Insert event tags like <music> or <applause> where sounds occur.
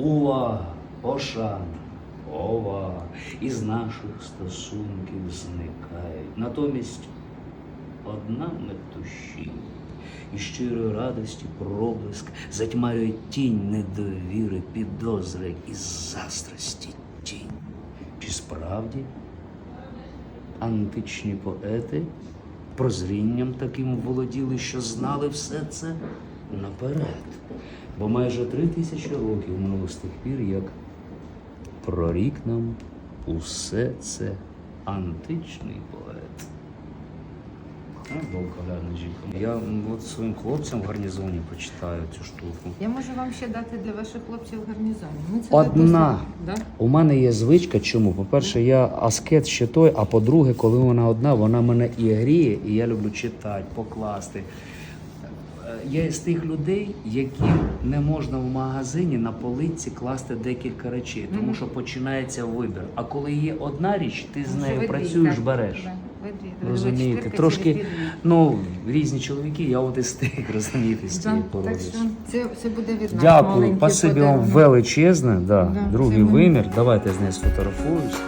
увага, пошана, повага із наших стосунків зникають. Натомість одна метуші і щирої радості проблиск затьмарює тінь недовіри, підозри і застрості тінь. Чи справді античні поети прозрінням таким володіли, що знали все це наперед? Бо майже три тисячі років минуло з тих пір, як прорік нам усе це античний поет. Я от своїм хлопцям в гарнізоні почитаю цю штуку. Я можу вам ще дати для ваших хлопців в гарнізоні. Ми це Одна. Да? У мене є звичка, чому? По-перше, я аскет ще той, а по-друге, коли вона одна, вона мене і гріє, і я люблю читати, покласти. Е, Я з тих людей, яким не можна в магазині на полиці класти декілька речей, тому що починається вибір. А коли є одна річ, ти з нею працюєш, береш. Розумієте, трошки, ну, різні чоловіки, я от із тих, <laughs> розумієте, з цієї породи. це, це буде від нас Дякую, спасибі вам величезне. Да. Да, Другий вимір. Давайте з нею сфотографуюсь.